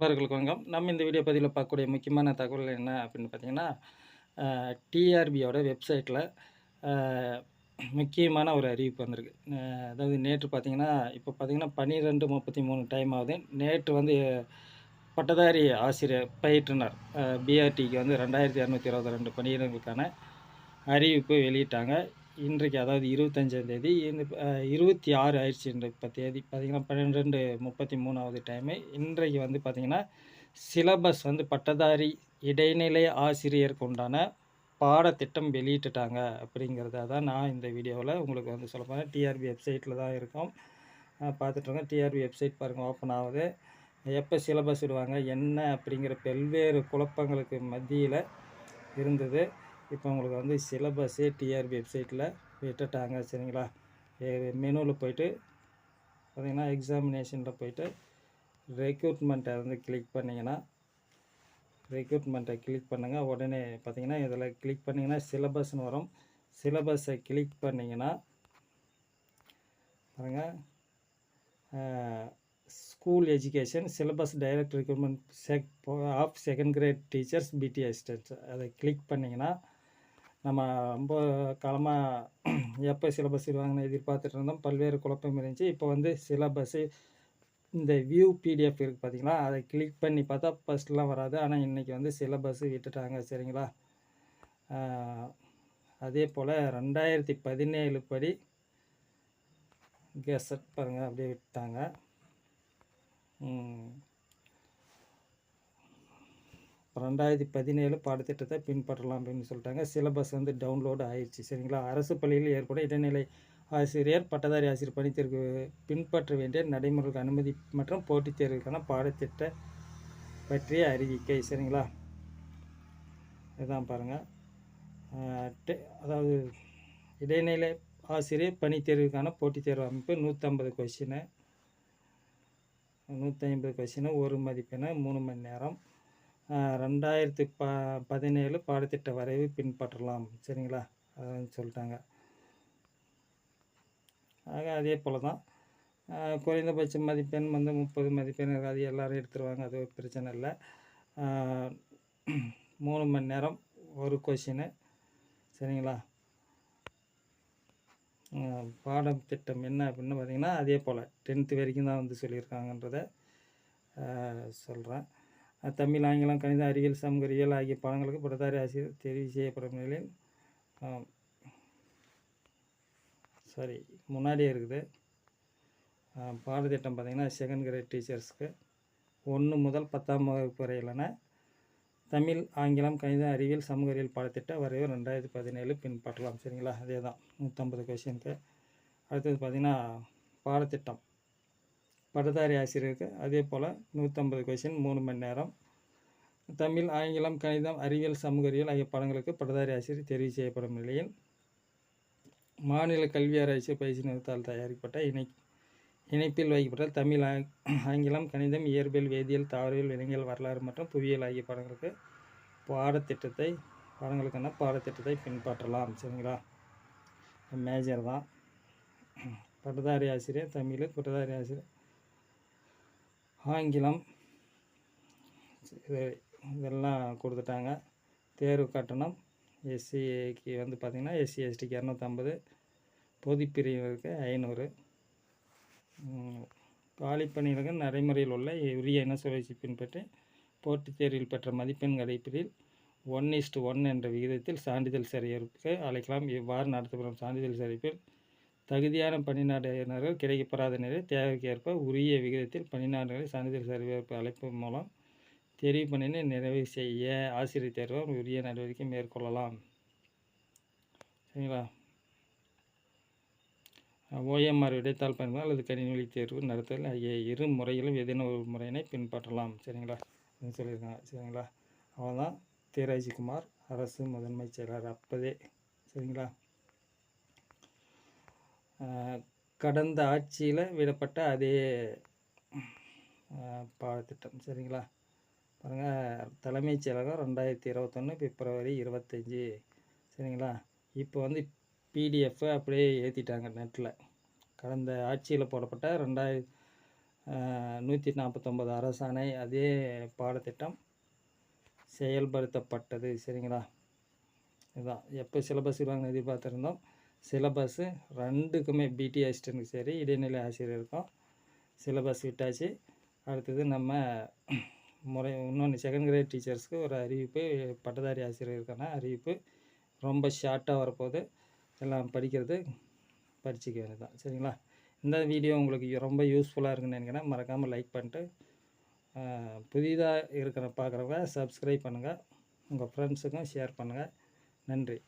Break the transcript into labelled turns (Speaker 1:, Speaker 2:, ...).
Speaker 1: நண்பர்களுக்கு வணக்கம். நம்ம இந்த வீடியோ பதிவில் பார்க்கக்கூடிய முக்கியமான தகவல் என்ன அப்படின்னு பார்த்தீங்கன்னா டிஆர்பியோட வெப்சைட்டில் முக்கியமான ஒரு அறிவிப்பு வந்திருக்கு. அதாவது நேற்று பார்த்தீங்கன்னா இப்போ பார்த்தீங்கன்னா பன்னிரெண்டு முப்பத்தி மூணு டைம் ஆகுது. நேற்று வந்து பட்டதாரி ஆசிரியர் பயிற்றுனர் பிஆர்டிக்கு வந்து ரெண்டாயிரத்தி இரநூத்தி இருபத்தி ரெண்டு பணியிடங்களுக்கான அறிவிப்பு வெளியிட்டாங்க. இன்றைக்கு அதாவது இருபத்தஞ்சாம் தேதி இந்த இருபத்தி ஆறு ஆயிடுச்சு இன்றைக்கு இப்போ தேதி. பார்த்தீங்கன்னா பன்னிரெண்டு முப்பத்தி மூணாவது டைமு இன்றைக்கு வந்து பார்த்திங்கன்னா சிலபஸ் வந்து பட்டதாரி இடைநிலை ஆசிரியருக்கு உண்டான பாடத்திட்டம் வெளியிட்டுட்டாங்க அப்படிங்கிறத தான் நான் இந்த வீடியோவில் உங்களுக்கு வந்து சொல்ல போகிறேன் டிஆர்பி வெப்சைட்டில் தான் இருக்கும். பார்த்துட்ருங்க டிஆர்பி வெப்சைட் பாருங்கள் ஓப்பன் ஆகுது. எப்போ சிலபஸ் விடுவாங்க என்ன அப்படிங்கிற பல்வேறு குழப்பங்களுக்கு மத்தியில் இருந்தது. இப்போ உங்களுக்கு வந்து சிலபஸே டிஆர்பி வெப்சைட்டில் விட்டுட்டாங்க சரிங்களா? மெனுவில் போயிட்டு பார்த்தீங்கன்னா எக்ஸாமினேஷனில் போயிட்டு ரெக்ரூட்மெண்ட்டை வந்து கிளிக் பண்ணிங்கன்னா ரெக்ரூட்மெண்ட்டை கிளிக் பண்ணுங்கள் உடனே பார்த்தீங்கன்னா இதில் கிளிக் பண்ணிங்கன்னா சிலபஸ்னு வரும். சிலபஸை கிளிக் பண்ணிங்கன்னா பாருங்கள் school education syllabus direct recruitment check of second grade teachers PT assistants அதை கிளிக் பண்ணிங்கன்னா நம்ம ரொம்ப காலமாக எப்போ சிலபஸ் விடுவாங்கன்னு எதிர்பார்த்துட்டு இருந்தோம் பல்வேறு குழப்பம் இருந்துச்சு. இப்போ வந்து சிலபஸ்ஸு இந்த வியூ பிடிஎஃப் இருக்குது பார்த்தீங்களா அதை கிளிக் பண்ணி பார்த்தா ஃபஸ்ட்லாம் வராது. ஆனால் இன்றைக்கி வந்து சிலபஸ்ஸு விட்டுட்டாங்க சரிங்களா? அதே போல் ரெண்டாயிரத்தி பதினேழு படி கெசட் பாருங்கள் அப்படியே விட்டாங்க ரெண்டாயிரத்தி பதினேழு பாடத்திட்டத்தை பின்பற்றலாம் அப்படின்னு சொல்லிட்டாங்க. சிலபஸ் வந்து டவுன்லோடு ஆயிடுச்சு சரிங்களா? அரசு பள்ளியில் ஏற்படும் இடைநிலை ஆசிரியர் பட்டதாரி ஆசிரியர் பணித்தேர்வு பின்பற்ற வேண்டிய நடைமுறைகளுக்கு அனுமதி மற்றும் போட்டித் தேர்வுக்கான பாடத்திட்ட பற்றிய அறிவிக்கை. சரிங்களா? இதுதான் பாருங்கள் அதாவது இடைநிலை ஆசிரியர் பணித்தேர்வுக்கான போட்டித் தேர்வு அமைப்பு நூற்றம்பது கொஷினு நூற்றி ஐம்பது கொஷினு ஒரு மதிப்பெண் மூணு மணி நேரம். ரெண்டாயிரத்தி ப பதினேழு பாடத்திட்ட வரைவு பின்பற்றலாம். சரிங்களா? அதான் சொல்லிட்டாங்க. ஆக அதே போல் தான் குறைந்தபட்ச மதிப்பெண் வந்து முப்பது மதிப்பெண் அது எல்லோரும் எடுத்துருவாங்க. அது ஒரு பிரச்சனை இல்லை. மூணு மணி நேரம் ஒரு கொஷினு சரிங்களா? பாடம் பாடத்திட்டம் என்ன அப்படின்னு பார்த்தீங்கன்னா அதே போல் டென்த்து வரைக்கும் தான் வந்து சொல்லியிருக்காங்கன்றத சொல்கிறேன் தமிழ் ஆங்கிலம் கணித அறிவியல் சமூகறியல் ஆகிய பாடங்களுக்கு பட்டதாரி ஆசிரியர் தெரிவு செய்யப்படும் நிலையில் சாரி முன்னாடியே இருக்குது. பாடத்திட்டம் பார்த்திங்கன்னா செகண்ட் கிரேட் டீச்சர்ஸ்க்கு ஒன்று முதல் பத்தாம் வகுப்பு வரையிலான தமிழ் ஆங்கிலம் கணித அறிவியல் சமூக அறிவியல் பாடத்திட்ட வரைவு ரெண்டாயிரத்தி பதினேழு பின்பற்றலாம். சரிங்களா? அதே தான் நூற்றம்பது கொஷினுக்கு அடுத்தது பார்த்திங்கன்னா பாடத்திட்டம். பட்டதாரி ஆசிரியருக்கு அதே போல் நூற்றம்பது கொஷின் மூணு மணி நேரம். தமிழ் ஆங்கிலம் கணிதம் அறிவியல் சமூக அறிவியல் ஆகிய பாடங்களுக்கு பட்டதாரி ஆசிரியர் தெரிவு செய்யப்படும் நிலையில் மாநில கல்வி ஆராய்ச்சி பயிற்சி நிறுவனத்தால் தயாரிக்கப்பட்ட இணை இணைப்பில் வைக்கப்பட்ட தமிழ் ஆங்- ஆங்கிலம் கணிதம் இயற்பியல் வேதியியல் தாவரவியல் விலங்கியல் வரலாறு மற்றும் புவியியல் ஆகிய பாடங்களுக்கு பாடத்திட்டத்தை பாடங்களுக்கான பாடத்திட்டத்தை பின்பற்றலாம். சரிங்களா? மேஜர் தான். பட்டதாரி ஆசிரியர் தமிழ் பட்டதாரி ஆசிரியர் ஆங்கிலம். இது இதெல்லாம் கொடுத்துட்டாங்க. தேர்வு கட்டணம் எஸ்சிக்கு வந்து பார்த்திங்கன்னா எஸ்சி எஸ்டிக்கு இரநூத்தம்பது பொதுப்பிரிவினருக்கு ஐநூறு. காலிப்பணிகளுக்கு நடைமுறையில் உள்ள உரிய இன சுழற்சி பின்பற்றி போட்டித் தேர்வில் பெற்ற மதிப்பெண் அடிப்படையில் ஒன் இஸ்டு ஒன் என்ற விகிதத்தில் சான்றிதழ் சரிபார்ப்புக்கு அழைக்கலாம் இவ்வாறு நடத்தப்படும் சான்றிதழ் சரிப்பில் தகுதியான பணிநாட்டினர்கள் கிடைக்கப்பெறாத நிலையில் தேவைக்கேற்ப உரிய விகிதத்தில் பணிநாடுகளை சான்றிதழ் சரிபார்ப்பு அழைப்பு மூலம் தெரிவு பணியினை நிறைவு செய்ய ஆசிரியர் தேர்வால் உரிய நடவடிக்கை மேற்கொள்ளலாம். சரிங்களா? ஓஎம்ஆர் விடைத்தாள் பயன்பது அல்லது கணினி தேர்வு நடத்தல் ஆகிய இரு முறையிலும் ஏதேனும் ஒரு முறையினை பின்பற்றலாம். சரிங்களா? அப்படின்னு சொல்லியிருக்காங்க. சரிங்களா? அவ்வளோதான் தேராஜிக்குமார் அரசு முதன்மைச் செயலர் அப்போதே. சரிங்களா? கடந்த ஆட்சியில் விடப்பட்ட அதே பாடத்திட்டம். சரிங்களா? பாருங்கள் தலைமைச் செயலகம் ரெண்டாயிரத்தி இருபத்தொன்று பிப்ரவரி இருபத்தஞ்சி. சரிங்களா? இப்போ வந்து பிடிஎஃப் அப்படியே ஏற்றிட்டாங்க நெட்டில் கடந்த ஆட்சியில் போடப்பட்ட ரெண்டாயிரத்தி நூற்றி நாற்பத்தொம்பது அரசாணை அதே பாடத்திட்டம் செயல்படுத்தப்பட்டது. சரிங்களா? இதுதான் எப்போ சிலபஸ் வாங்க எதிர்பார்த்துருந்தோம்? சிலபஸ்ஸு ரெண்டுக்குமே பிடி அசிஸ்டண்ட்டுக்கு சரி இடைநிலை ஆசிரியருக்கும் சிலபஸ் விட்டாச்சு. அடுத்தது நம்ம முறை இன்னொன்று செகண்ட் கிரேட் டீச்சர்ஸ்க்கு ஒரு அறிவிப்பு பட்டதாரி ஆசிரியருக்கான அறிவிப்பு. ரொம்ப ஷார்ட்டாக வரப்போகுது. எல்லாம் படிக்கிறது படிச்சுக்க வேண்டியதான் சரிங்களா? இந்த வீடியோ உங்களுக்கு ரொம்ப யூஸ்ஃபுல்லாக இருக்குன்னு நினைக்கிறேன். மறக்காமல் லைக் பண்ணிட்டு புதிதாக இருக்கிற பார்க்குறவங்க சப்ஸ்கிரைப் பண்ணுங்கள் உங்கள் ஃப்ரெண்ட்ஸுக்கும் ஷேர் பண்ணுங்கள் நன்றி.